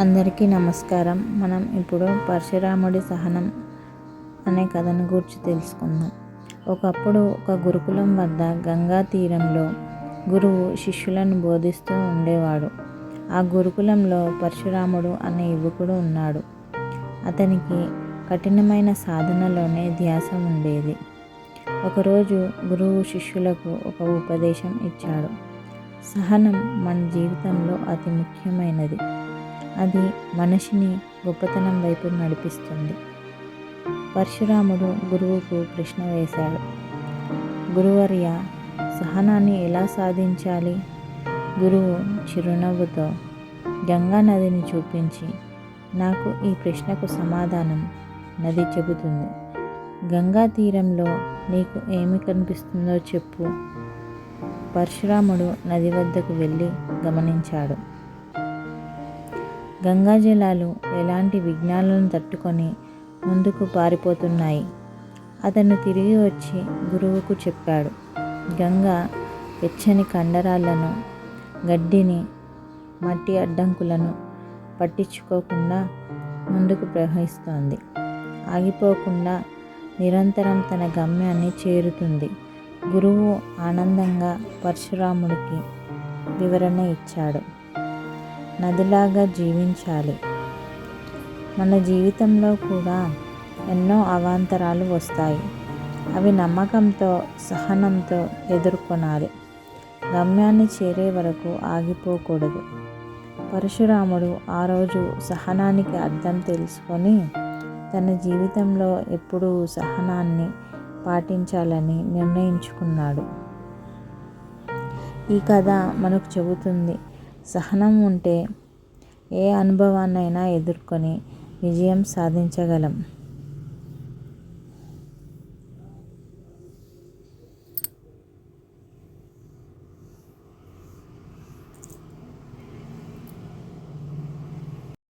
అందరికీ నమస్కారం. మనం ఇప్పుడు పరశురాముడి సహనం అనే కథను గురించి తెలుసుకుందాం. ఒకప్పుడు ఒక గురుకులం వద్ద గంగా తీరంలో గురువు శిష్యులను బోధిస్తూ ఉండేవాడు. ఆ గురుకులంలో పరశురాముడు అనే యువకుడు ఉన్నాడు. అతనికి కఠినమైన సాధనలోనే ధ్యాస ఉండేది. ఒకరోజు గురువు శిష్యులకు ఒక ఉపదేశం ఇచ్చాడు. సహనం మన జీవితంలో అతి ముఖ్యమైనది. అది మనిషిని గొప్పతనం వైపు నడిపిస్తుంది. పరశురాముడు గురువుకు ప్రశ్న వేశాడు. గురువర్య సహనాన్ని ఎలా సాధించాలి? గురువు చిరునవ్వుతో గంగా నదిని చూపించి నాకు ఈ ప్రశ్నకు సమాధానం నది చెబుతుంది. గంగా తీరంలో నీకు ఏమి కనిపిస్తుందో చెప్పు పరశురాముడు నది వద్దకు వెళ్ళి గమనించాడు. గంగా జలాలు ఎలాంటి విఘ్నాలను తట్టుకొని ముందుకు పారిపోతున్నాయి. అతను తిరిగి వచ్చి గురువుకు చెప్పాడు గంగా వెచ్చని కండరాలను గడ్డిని మట్టి అడ్డంకులను పట్టించుకోకుండా ముందుకు ప్రవహిస్తోంది. ఆగిపోకుండా నిరంతరం తన గమ్యాన్ని చేరుతుంది. గురువు ఆనందంగా పరశురాముడికి వివరణ ఇచ్చాడు. నదిలాగా జీవించాలి. మన జీవితంలో కూడా ఎన్నో అవాంతరాలు వస్తాయి. అవి నమ్మకంతో సహనంతో ఎదుర్కొనాలి. గమ్యాన్ని చేరే వరకు ఆగిపోకూడదు. పరశురాముడు ఆ రోజు సహనానికి అర్థం తెలుసుకొని తన జీవితంలో ఎప్పుడూ సహనాన్ని పాటించాలని నిర్ణయించుకున్నాడు. ఈ కథ మనకు చెబుతుంది. సహనం ఉంటే ఏ అనుభవాన్నైనా ఎదుర్కొని విజయం సాధించగలం.